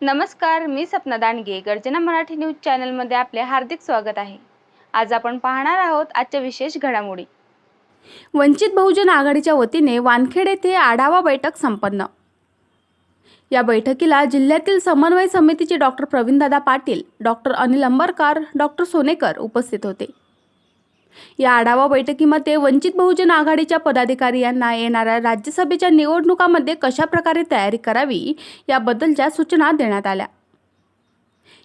नमस्कार मी सपना दांडगे गर्जना मराठी न्यूज चॅनलमध्ये आपले हार्दिक स्वागत आहे. आज आपण पाहणार आहोत आजच्या विशेष घडामोडी. वंचित बहुजन आघाडीच्या वतीने वानखेड येथे आढावा बैठक संपन्न. या बैठकीला जिल्ह्यातील समन्वय समितीचे doctor Pravindada Patil doctor Anil Ambarkar doctor Sonekar उपस्थित होते. या आढावा बैठकीमध्ये वंचित बहुजन आघाडीच्या पदाधिकारी यांना येणाऱ्या राज्यसभेच्या निवडणुकामध्ये कशाप्रकारे तयारी करावी याबद्दलच्या सूचना देण्यात आल्या.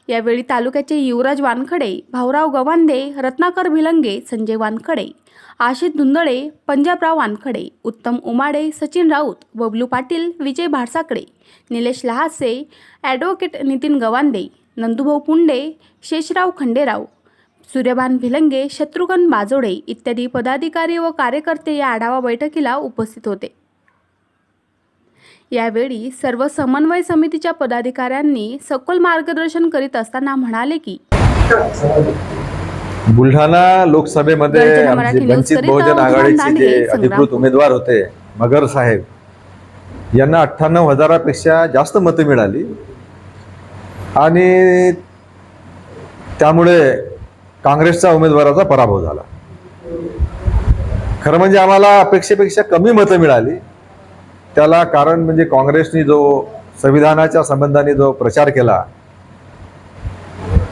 यावेळी तालुक्याचे युवराज वानखडे भाऊराव गवांदे रत्नाकर भिलंगे संजय वानखडे आशिष धुंदळे पंजाबराव वानखडे उत्तम उमाडे सचिन राऊत बबलू पाटील विजय भारसाकडे निलेश लहासे ॲडव्होकेट नितीन गवांदे नंदुभाऊ पुंडे शेषराव खंडेराव सूर्यभान भिलंगे शत्रुघ्न बाजोडे इत्यादी पदाधिकारी व कार्यकर्ते या आढावा बैठकीला उपस्थित होते यावेळी सर्व समन्वय समितीच्या पदाधिकाऱ्यांनी सखोल मार्गदर्शन करीत असताना म्हणाले की बुलढाणा लोकसभेमध्ये वंचित बहुजन आघाडीचे जे अधिकृत. उमेदवार होते मगर साहेब यांना अठ्ठ्याण्णव हजारापेक्षा जास्त मतं मिळाली आणि त्यामुळे काँग्रेसच्या उमेदवाराचा पराभव झाला. खरं म्हणजे आम्हाला अपेक्षेपेक्षा कमी मतं मिळाली. त्याला कारण म्हणजे काँग्रेसनी जो संविधानाच्या संबंधाने जो प्रचार केला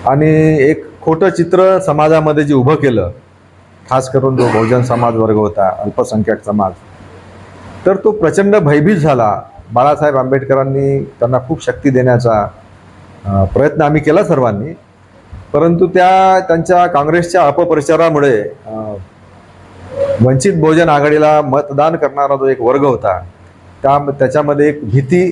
आणि एक खोटं चित्र समाजामध्ये जे उभं केलं खास करून जो बहुजन समाज वर्ग होता अल्पसंख्याक समाज तर तो प्रचंड भयभीत झाला. बाळासाहेब आंबेडकरांनी त्यांना खूप शक्ती देण्याचा प्रयत्न आम्ही केला सर्वांनी. परंतु त्या त्यांच्या काँग्रेसच्या अपप्रचारामुळे वंचित बहुजन आघाडीला मतदान करणारा जो एक वर्ग होता त्या त्याच्यामध्ये एक भीती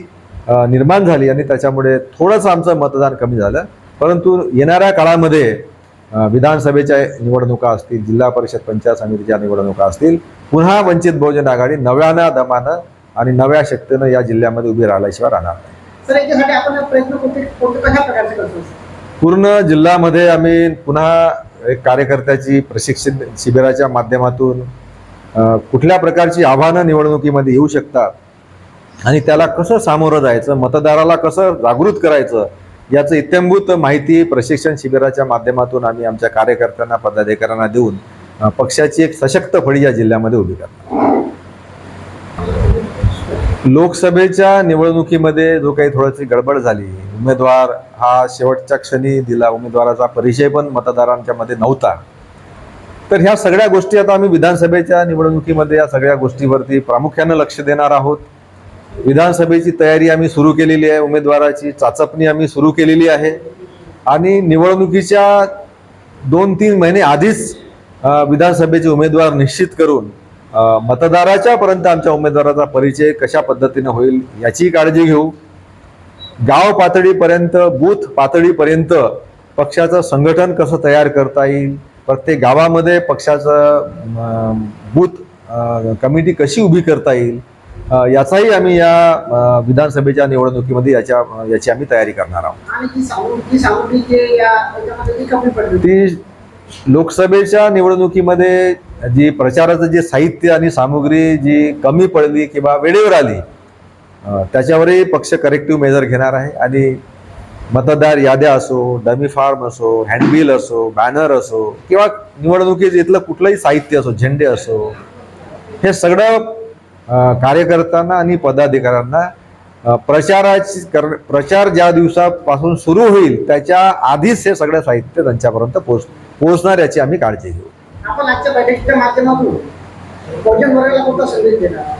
निर्माण झाली आणि त्याच्यामुळे थोडंसं आमचं मतदान कमी झालं. परंतु येणाऱ्या काळामध्ये विधानसभेच्या निवडणुका असतील जिल्हा परिषद पंचायत समितीच्या निवडणुका असतील पुन्हा वंचित बहुजन आघाडी नव्यानं दमानं आणि नव्या शक्तीनं या जिल्ह्यामध्ये उभी राहिल्याशिवाय राहणार नाही. पूर्ण जिल्ह्यामध्ये आम्ही पुन्हा एक कार्यकर्त्याची प्रशिक्षण शिबिराच्या माध्यमातून कुठल्या प्रकारची आव्हानं निवडणुकीमध्ये येऊ शकतात आणि त्याला कसं सामोरं जायचं मतदाराला कसं जागृत करायचं याचं इत्यंभूत माहिती प्रशिक्षण शिबिराच्या माध्यमातून आम्ही आमच्या कार्यकर्त्यांना पदाधिकाऱ्यांना देऊन पक्षाची एक सशक्त फळी या जिल्ह्यामध्ये उभी करणार लोकसभेच्या निवडणुकीमध्ये जो काही थोडीशी गडबड झाली उमेदवार हा शेवटच्या क्षणी दिला. उमेदवाराचा परिचय पण मतदारांच्या मध्ये नव्हता. तर ह्या सगळ्या गोष्टी आता आम्ही विधानसभेच्या निवडणुकीमध्ये या सगळ्या गोष्टीवरती प्रामुख्यानं लक्ष देणार आहोत. विधानसभेची तयारी आम्ही सुरू केलेली आहे. उमेदवाराची चाचपणी आम्ही सुरू केलेली आहे. आणि निवडणुकीच्या दोन तीन महिने आधीच विधानसभेचे उमेदवार निश्चित करून मतदाराच्यापर्यंत मतदाराच्या पर्यंत आमच्या उमेदवाराचा परिचय कशा पद्धतीने होईल याची काळजी घेऊ. गाव पातळीपर्यंत बूथ पातळीपर्यंत पक्षाचं संघटन कसं तयार करता येईल? प्रत्येक गावामध्ये पक्षाचं बूथ कमिटी कशी उभी करता येईल? याचाही आम्ही या विधानसभेच्या निवडणुकीमध्ये याच्या याची आम्ही तयारी करणार आहोत. ती लोकसभेच्या निवडणुकीमध्ये जी प्रचाराचं जे साहित्य आणि सामुग्री जी कमी पडली किंवा वेळेवर आली त्याच्यावरही पक्ष करेक्टिव्ह मेजर घेणार आहे. आणि मतदार याद्या असो डमी फार्म असो हँडबिल असो बॅनर असो किंवा निवडणुकीत इथलं कुठलंही साहित्य असो झेंडे असो हे सगळं कार्यकर्त्यांना आणि पदाधिकाऱ्यांना प्रचाराची कर प्रचार ज्या दिवसापासून सुरू होईल त्याच्या आधीच हे सगळं साहित्य त्यांच्यापर्यंत पोच पोहोचणार याची आम्ही काळजी घेऊ. आपण आजच्या बैठकीच्या माध्यमातून बहुजन वर्गाला कोणता संदेश देणार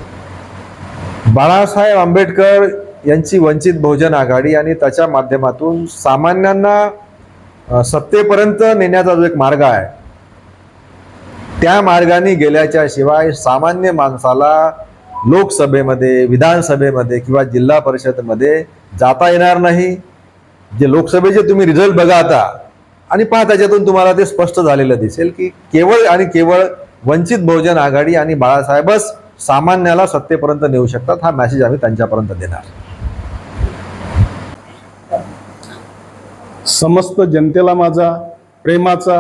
बाळासाहेब आंबेडकर यांची वंचित बहुजन आघाडी आणि त्याच्या माध्यमातून सामान्यांना सत्तेपर्यंत नेण्याचा जो एक मार्ग आहे त्या मार्गाने गेल्याच्या शिवाय सामान्य माणसाला लोकसभेमध्ये विधानसभेमध्ये किंवा जिल्हा परिषदमध्ये जाता येणार नाही. जे लोकसभेचे तुम्ही रिझल्ट बघा आता आणि पहा त्याच्यातून तुम्हाला ते स्पष्ट झालेलं दिसेल की केवळ आणि केवळ वंचित बहुजन आघाडी आणि बाळासाहेबच सामान्याला सत्तेपर्यंत नेऊ शकतात हा मेसेज आम्ही त्यांच्यापर्यंत देणार. समस्त जनतेला माझा प्रेमाचा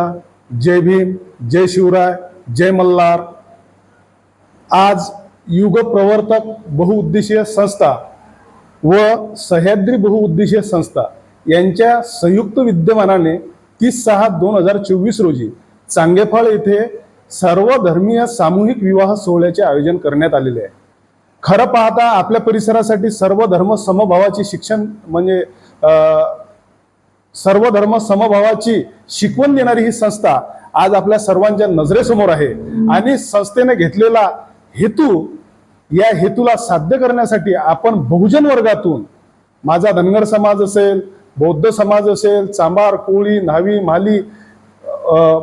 जय भीम जय शिवराय जय मल्हार. आज युग प्रवर्तक बहुउद्देशीय संस्था व सह्याद्री बहुउद्देशीय संस्था यांच्या संयुक्त विद्यमानाने तीस सहा दोन हजार चोवीस रोजी चांगेफळ येथे सर्वधर्मीय सामूहिक विवाह सोहळ्याचे आयोजन करण्यात आलेले आहे. खरं पाहता आपल्या परिसरासाठी सर्व धर्म समभावाची शिक्षण म्हणजे सर्व धर्म समभावाची शिकवण देणारी ही संस्था आज आपल्या सर्वांच्या नजरेसमोर आहे. आणि संस्थेने घेतलेला हेतू या हेतूला साध्य करण्यासाठी आपण बहुजन वर्गातून माझा धनगर समाज असेल बौद्ध समाज असेल चांभार कोळी न्हावी माली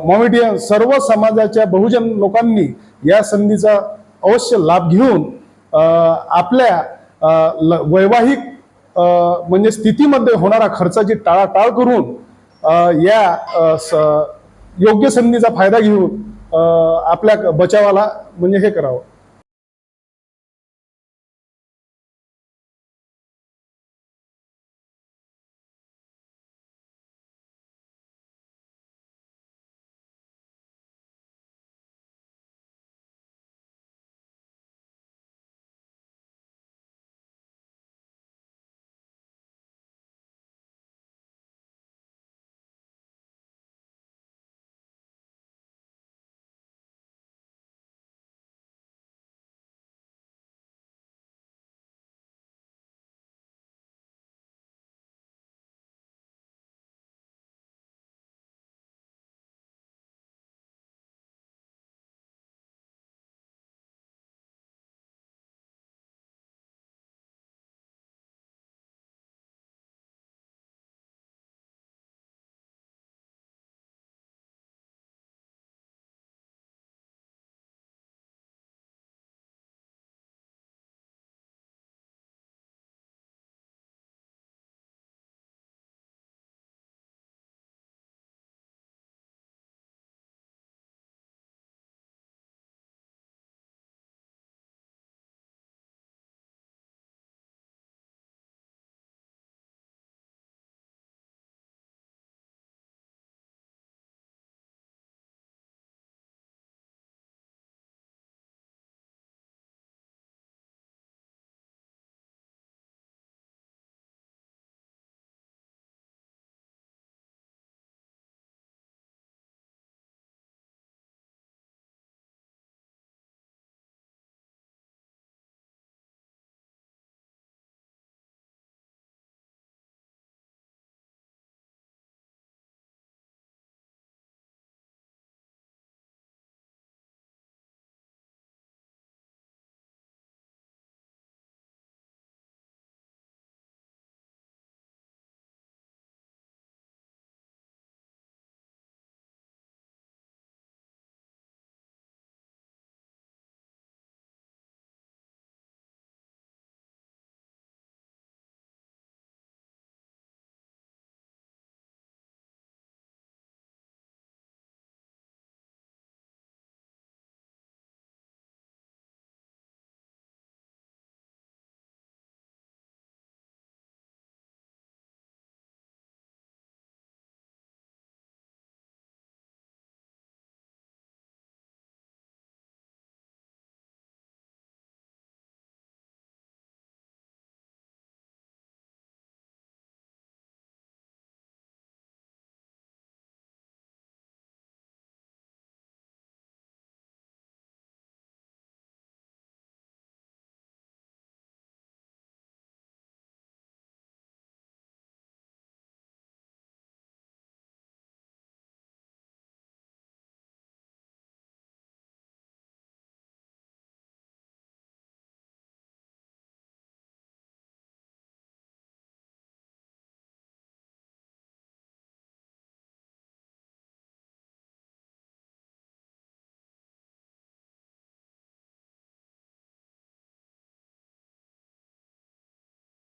मॉमेडियन सर्व समाजाच्या बहुजन लोकांनी या संधीचा अवश्य लाभ घेऊन आपल्या ल- वैवाहिक म्हणजे स्थितीमध्ये होणारा खर्चाची टाळाटाळ करून या स- योग्य संधीचा फायदा घेऊन आपल्या बचावाला म्हणजे हे करावं.